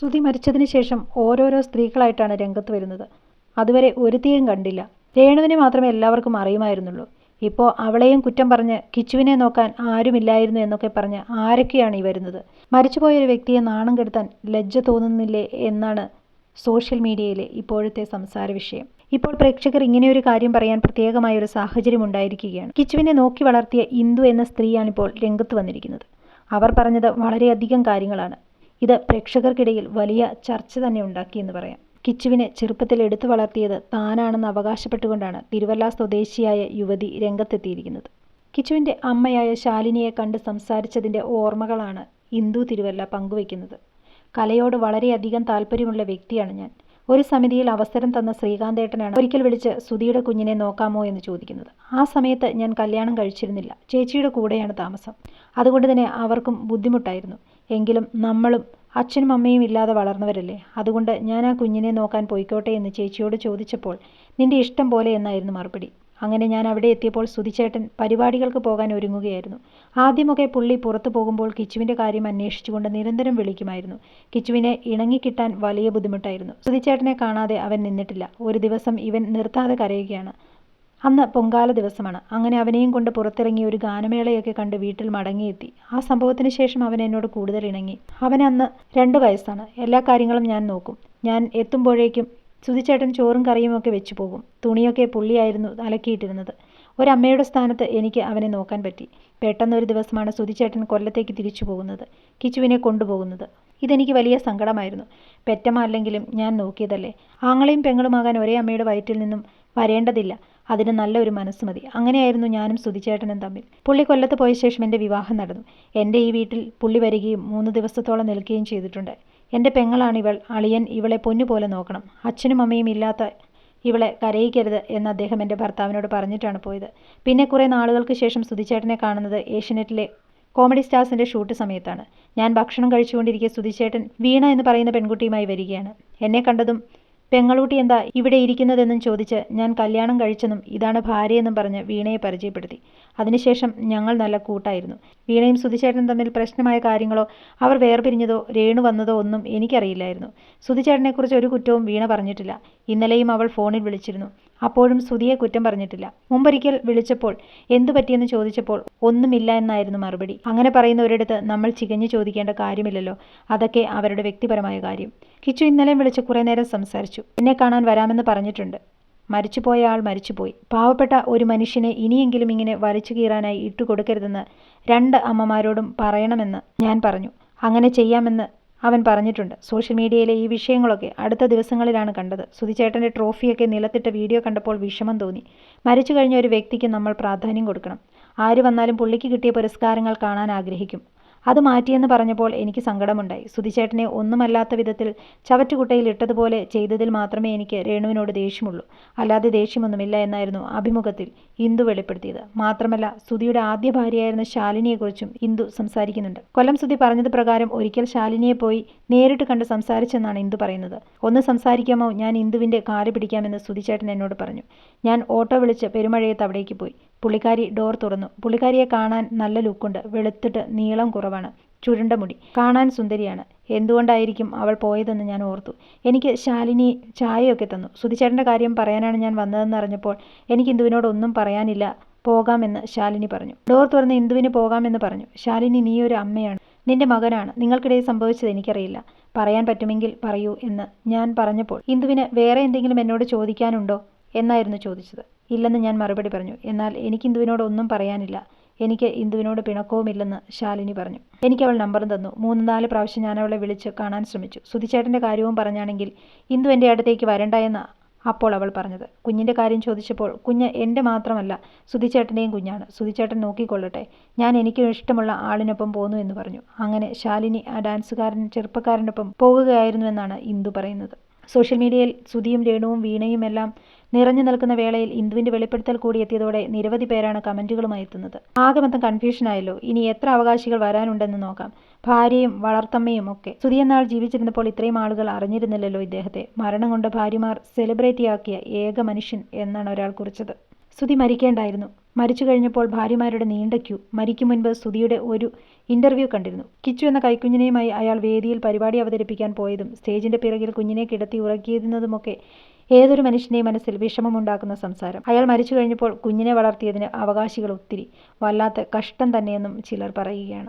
സുധി മരിച്ചതിന് ശേഷം ഓരോരോ സ്ത്രീകളായിട്ടാണ് രംഗത്ത് വരുന്നത്. അതുവരെ ഒരുത്തിയും കണ്ടില്ല. രേണുവിനെ മാത്രമേ എല്ലാവർക്കും അറിയുമായിരുന്നുള്ളൂ. ഇപ്പോൾ അവളെയും കുറ്റം പറഞ്ഞ് കിച്ചുവിനെ നോക്കാൻ ആരുമില്ലായിരുന്നു എന്നൊക്കെ പറഞ്ഞ് ആരൊക്കെയാണ് ഈ വരുന്നത്? മരിച്ചുപോയ ഒരു വ്യക്തിയെ നാണം കെടുത്താൻ ലജ്ജ തോന്നുന്നില്ലേ എന്നാണ് സോഷ്യൽ മീഡിയയിലെ ഇപ്പോഴത്തെ സംസാര വിഷയം. ഇപ്പോൾ പ്രേക്ഷകർ ഇങ്ങനെയൊരു കാര്യം പറയാൻ പ്രത്യേകമായ ഒരു സാഹചര്യം ഉണ്ടായിരിക്കുകയാണ്. കിച്ചുവിനെ നോക്കി വളർത്തിയ ഇന്ദു എന്ന സ്ത്രീയാണിപ്പോൾ രംഗത്ത് വന്നിരിക്കുന്നത്. അവർ പറഞ്ഞത് വളരെയധികം കാര്യങ്ങളാണ്. ഇത് പ്രേക്ഷകർക്കിടയിൽ വലിയ ചർച്ച തന്നെ ഉണ്ടാക്കിയെന്ന് പറയാം. കിച്ചുവിനെ ചെറുപ്പത്തിൽ എടുത്തു വളർത്തിയത് താനാണെന്ന് അവകാശപ്പെട്ടുകൊണ്ടാണ് തിരുവല്ല സ്വദേശിയായ യുവതി രംഗത്തെത്തിയിരിക്കുന്നത്. കിച്ചുവിന്റെ അമ്മയായ ശാലിനിയെ കണ്ട് സംസാരിച്ചതിന്റെ ഓർമ്മകളാണ് ഇന്ദു തിരുവല്ല പങ്കുവയ്ക്കുന്നത്. കലയോട് വളരെയധികം താല്പര്യമുള്ള വ്യക്തിയാണ് ഞാൻ. ഒരു സമിതിയിൽ അവസരം തന്ന ശ്രീകാന്തേട്ടനാണ് ഒരിക്കൽ വിളിച്ച് സുധിയുടെ കുഞ്ഞിനെ നോക്കാമോ എന്ന് ചോദിക്കുന്നത്. ആ സമയത്ത് ഞാൻ കല്യാണം കഴിച്ചിരുന്നില്ല. ചേച്ചിയുടെ കൂടെയാണ് താമസം. അതുകൊണ്ട് തന്നെ അവർക്കും ബുദ്ധിമുട്ടായിരുന്നു. എങ്കിലും നമ്മളും അച്ഛനും അമ്മയും ഇല്ലാതെ വളർന്നവരല്ലേ? അതുകൊണ്ട് ഞാൻ ആ കുഞ്ഞിനെ നോക്കാൻ പോയിക്കോട്ടെ എന്ന് ചേച്ചിയോട് ചോദിച്ചപ്പോൾ നിന്റെ ഇഷ്ടം പോലെ എന്നായിരുന്നു മറുപടി. അങ്ങനെ ഞാൻ അവിടെ എത്തിയപ്പോൾ സുധിച്ചേട്ടൻ പരിപാടികൾക്ക് പോകാൻ ഒരുങ്ങുകയായിരുന്നു. ആദ്യമൊക്കെ പുള്ളി പുറത്തു പോകുമ്പോൾ കിച്ചുവിന്റെ കാര്യം അന്വേഷിച്ചുകൊണ്ട് നിരന്തരം വിളിക്കുമായിരുന്നു. കിച്ചുവിനെ ഇണങ്ങിക്കിട്ടാൻ വലിയ ബുദ്ധിമുട്ടായിരുന്നു. സുധിച്ചേട്ടനെ കാണാതെ അവൻ നിന്നിട്ടില്ല. ഒരു ദിവസം ഇവൻ നിർത്താതെ കരയുകയാണ്. അന്ന് പൊങ്കാല ദിവസമാണ്. അങ്ങനെ അവനെയും കൊണ്ട് പുറത്തിറങ്ങി ഒരു ഗാനമേളയൊക്കെ കണ്ട് വീട്ടിൽ മടങ്ങിയെത്തി. ആ സംഭവത്തിന് ശേഷം അവൻ എന്നോട് കൂടുതൽ ഇണങ്ങി. അവൻ അന്ന് രണ്ട് വയസ്സാണ്. എല്ലാ കാര്യങ്ങളും ഞാൻ നോക്കും. ഞാൻ എത്തുമ്പോഴേക്കും ചുതിച്ചേട്ടൻ ചോറും കറിയും ഒക്കെ വെച്ചു പോകും. തുണിയൊക്കെ പുള്ളിയായിരുന്നു അലക്കിയിട്ടിരുന്നത്. ഒരമ്മയുടെ സ്ഥാനത്ത് എനിക്ക് അവനെ നോക്കാൻ പറ്റി. പെട്ടെന്ന് ഒരു ദിവസമാണ് സുതിച്ചേട്ടൻ കൊല്ലത്തേക്ക് തിരിച്ചു പോകുന്നത്. കിച്ചുവിനെ കൊണ്ടുപോകുന്നത്. ഇതെനിക്ക് വലിയ സങ്കടമായിരുന്നു. പെറ്റമ്മ അല്ലെങ്കിലും ഞാൻ നോക്കിയതല്ലേ? ആങ്ങളെയും പെങ്ങളുമാകാൻ ഒരേ അമ്മയുടെ വയറ്റിൽ നിന്നും വരേണ്ടതില്ല. അതിന് നല്ലൊരു മനസ്സ് മതി. അങ്ങനെയായിരുന്നു ഞാനും സുധിച്ചേട്ടനും തമ്മിൽ. പുള്ളി കൊല്ലത്ത് പോയ ശേഷം എന്റെ വിവാഹം നടന്നു. എന്റെ ഈ വീട്ടിൽ പുള്ളി വരികയും മൂന്ന് ദിവസത്തോളം നിൽക്കുകയും ചെയ്തിട്ടുണ്ട്. എന്റെ പെങ്ങളാണ് ഇവൾ. അളിയൻ ഇവളെ പൊന്നുപോലെ നോക്കണം. അച്ഛനും അമ്മയും ഇല്ലാത്ത ഇവളെ കരയിക്കരുത് എന്ന് അദ്ദേഹം എന്റെ ഭർത്താവിനോട് പറഞ്ഞിട്ടാണ് പോയത്. പിന്നെ കുറേ നാളുകൾക്ക് ശേഷം സുധിച്ചേട്ടനെ കാണുന്നത് ഏഷ്യനെറ്റിലെ കോമഡി സ്റ്റാർസിന്റെ ഷൂട്ട് സമയത്താണ്. ഞാൻ ഭക്ഷണം കഴിച്ചുകൊണ്ടിരിക്കെ സുധിച്ചേട്ടൻ വീണ എന്ന് പറയുന്ന പെൺകുട്ടിയുമായി വരികയാണ്. എന്നെ കണ്ടതും പെങ്ങളൂട്ടി എന്താ ഇവിടെ ഇരിക്കുന്നതെന്നും ചോദിച്ച് ഞാൻ കല്യാണം കഴിച്ചെന്നും ഇതാണ് ഭാര്യയെന്നും പറഞ്ഞ് വീണയെ പരിചയപ്പെടുത്തി. അതിനുശേഷം ഞങ്ങൾ നല്ല കൂട്ടായിരുന്നു. വീണയും സുധിചേട്ടനും തമ്മിൽ പ്രശ്നമായ കാര്യങ്ങളോ അവർ വേർപിരിഞ്ഞതോ രേണു വന്നതോ ഒന്നും എനിക്കറിയില്ലായിരുന്നു. സുധിചേട്ടനെക്കുറിച്ച് ഒരു കുറ്റവും വീണ പറഞ്ഞിട്ടില്ല. ഇന്നലെയും അവൾ ഫോണിൽ വിളിച്ചിരുന്നു. അപ്പോഴും സുധിയെ കുറ്റം പറഞ്ഞിട്ടില്ല. മുമ്പൊരിക്കൽ വിളിച്ചപ്പോൾ എന്തു പറ്റിയെന്ന് ചോദിച്ചപ്പോൾ ഒന്നുമില്ല എന്നായിരുന്നു മറുപടി. അങ്ങനെ പറയുന്നവരിടത്ത് നമ്മൾ ചികഞ്ഞു ചോദിക്കേണ്ട കാര്യമില്ലല്ലോ. അതൊക്കെ അവരുടെ വ്യക്തിപരമായ കാര്യം. കിച്ചു ഇന്നലെ വിളിച്ച് കുറേ നേരം സംസാരിച്ചു. എന്നെ കാണാൻ വരാമെന്ന് പറഞ്ഞിട്ടുണ്ട്. മരിച്ചുപോയ ആൾ മരിച്ചുപോയി. പാവപ്പെട്ട ഒരു മനുഷ്യനെ ഇനിയെങ്കിലും ഇങ്ങനെ വലിച്ചു കീറാനായി ഇട്ടുകൊടുക്കരുതെന്ന് രണ്ട് അമ്മമാരോടും പറയണമെന്ന് ഞാൻ പറഞ്ഞു. അങ്ങനെ ചെയ്യാമെന്ന് അവൻ പറഞ്ഞിട്ടുണ്ട്. സോഷ്യൽ മീഡിയയിലെ ഈ വിഷയങ്ങളൊക്കെ അടുത്ത ദിവസങ്ങളിലാണ് കണ്ടത്. സുധിച്ചേട്ടന്റെ ട്രോഫിയൊക്കെ നിലത്തിട്ട വീഡിയോ കണ്ടപ്പോൾ വിഷമം തോന്നി. മരിച്ചു കഴിഞ്ഞ ഒരു വ്യക്തിക്ക് നമ്മൾ പ്രാധാന്യം കൊടുക്കണം. ആര് വന്നാലും പുള്ളിക്ക് കിട്ടിയ പുരസ്കാരങ്ങൾ കാണാൻ ആഗ്രഹിക്കും. അത് മാറ്റിയെന്ന് പറഞ്ഞപ്പോൾ എനിക്ക് സങ്കടമുണ്ടായി. സുധിച്ചേട്ടനെ ഒന്നുമല്ലാത്ത വിധത്തിൽ ചവറ്റുകുട്ടയിൽ ഇട്ടതുപോലെ ചെയ്തതിൽ മാത്രമേ എനിക്ക് രേണുവിനോട് ദേഷ്യമുള്ളൂ. അല്ലാതെ ദേഷ്യമൊന്നുമില്ല എന്നായിരുന്നു അഭിമുഖത്തിൽ ഇന്ദു വെളിപ്പെടുത്തിയത്. മാത്രമല്ല സുധിയുടെ ആദ്യ ഭാര്യയായിരുന്ന ശാലിനിയെക്കുറിച്ചും ഇന്ദു സംസാരിക്കുന്നുണ്ട്. കൊല്ലം സുധി പറഞ്ഞത് പ്രകാരം ഒരിക്കൽ ശാലിനിയെ പോയി നേരിട്ട് കണ്ട് സംസാരിച്ചെന്നാണ് ഇന്ദു പറയുന്നത്. ഒന്ന് സംസാരിക്കാമോ? ഞാൻ ഇന്ദുവിന്റെ കാൽ പിടിക്കാമെന്ന് സുധിച്ചേട്ടൻ എന്നോട് പറഞ്ഞു. ഞാൻ ഓട്ടോ വിളിച്ച് പെരുമഴയത്ത് അവിടേക്ക് പോയി. പുള്ളിക്കാരി ഡോർ തുറന്നു. പുള്ളിക്കാരിയെ കാണാൻ നല്ല ലുക്കുണ്ട് വെളുത്തിട്ട് നീളം കുറവാണ്. ചുരുണ്ട മുടി. കാണാൻ സുന്ദരിയാണ്. എന്തുകൊണ്ടായിരിക്കും അവൾ പോയതെന്ന് ഞാൻ ഓർത്തു. എനിക്ക് ശാലിനി ചായയൊക്കെ തന്നു. സുധിച്ചേട്ടന്റെ കാര്യം പറയാനാണ് ഞാൻ വന്നതെന്ന് അറിഞ്ഞപ്പോൾ എനിക്ക് ഇന്ദുവിനോടൊന്നും പറയാനില്ല. പോകാമെന്ന് ശാലിനി പറഞ്ഞു. ഡോർ തുറന്ന് ഇന്ദുവിന് പോകാമെന്ന് പറഞ്ഞു. ശാലിനി നീ ഒരു അമ്മയാണ്. നിന്റെ മകനാണ്. നിങ്ങൾക്കിടയിൽ സംഭവിച്ചത് എനിക്കറിയില്ല. പറയാൻ പറ്റുമെങ്കിൽ പറയൂ എന്ന് ഞാൻ പറഞ്ഞപ്പോൾ ഇന്ദുവിന് വേറെ എന്തെങ്കിലും എന്നോട് ചോദിക്കാനുണ്ടോ? എന്നായിരുന്നു ചോദിച്ചത്. ഇല്ലെന്ന് ഞാൻ മറുപടി പറഞ്ഞു. എന്നാൽ എനിക്ക് ഇന്ദുവിനോട് ഒന്നും പറയാനില്ല. എനിക്ക് ഇന്ദുവിനോട് പിണക്കവുമില്ലെന്ന് ശാലിനി പറഞ്ഞു. എനിക്ക് അവൾ നമ്പറും തന്നു. മൂന്ന് നാല് പ്രാവശ്യം ഞാൻ അവളെ വിളിച്ച് കാണാൻ ശ്രമിച്ചു. സുധിച്ചേട്ടന്റെ കാര്യവും പറഞ്ഞാണെങ്കിൽ ഇന്ദു എന്റെ അടുത്തേക്ക് വരണ്ട എന്ന് അപ്പോൾ അവൾ പറഞ്ഞത്. കുഞ്ഞിന്റെ കാര്യം ചോദിച്ചപ്പോൾ കുഞ്ഞ് എന്റെ മാത്രമല്ല സുധിച്ചേട്ടന്റെയും കുഞ്ഞാണ്. സുധിച്ചേട്ടൻ നോക്കിക്കൊള്ളട്ടെ. ഞാൻ എനിക്ക് ഇഷ്ടമുള്ള ആളിനൊപ്പം പോന്നു എന്ന് പറഞ്ഞു. അങ്ങനെ ശാലിനി ആ ഡാൻസുകാരൻ ചെറുപ്പക്കാരനൊപ്പം പോകുകയായിരുന്നുവെന്നാണ് ഇന്ദു പറയുന്നത്. സോഷ്യൽ മീഡിയയിൽ സുധിയും രേണുവും വീണയും എല്ലാം നിറഞ്ഞു നിൽക്കുന്ന വേളയിൽ ഇന്ദുവിന്റെ വെളിപ്പെടുത്തൽ കൂടി എത്തിയതോടെ നിരവധി പേരാണ് കമന്റുകളുമായി എത്തുന്നത്. ആകെ മൊത്തം കൺഫ്യൂഷനായല്ലോ ഇനി എത്ര അവകാശികൾ വരാനുണ്ടെന്ന് നോക്കാം. ഭാര്യയും വളർത്തമ്മയും ഒക്കെ. സുതിയെന്നാൾ ജീവിച്ചിരുന്നപ്പോൾ ഇത്രയും ആളുകൾ അറിഞ്ഞിരുന്നില്ലല്ലോ ഇദ്ദേഹത്തെ. മരണം കൊണ്ട് ഭാര്യമാർ സെലിബ്രേറ്റിയാക്കിയ ഏക മനുഷ്യൻ എന്നാണ് ഒരാൾ കുറിച്ചത്. സുധി മരിക്കേണ്ടായിരുന്നു. മരിച്ചു കഴിഞ്ഞപ്പോൾ ഭാര്യമാരുടെ നീണ്ട ക്യൂ മരിക്കും മുൻപ് സുധിയുടെ ഒരു ഇന്റർവ്യൂ കണ്ടിരുന്നു. കിച്ചു എന്ന കൈക്കുഞ്ഞിനെയുമായി അയാൾ വേദിയിൽ പരിപാടി അവതരിപ്പിക്കാൻ പോയതും സ്റ്റേജിന്റെ പിറകിൽ കുഞ്ഞിനെ കിടത്തി ഉറക്കിയിരുന്നതുമൊക്കെ ഏതൊരു മനുഷ്യന്റെയും മനസ്സിൽ വിഷമമുണ്ടാക്കുന്ന സംസാരം. അയാൾ മരിച്ചു കഴിഞ്ഞപ്പോൾ കുഞ്ഞിനെ വളർത്തിയതിന് അവകാശികൾ ഒത്തിരി. വല്ലാത്ത കഷ്ടം തന്നെയെന്നും ചിലർ പറയുകയാണ്.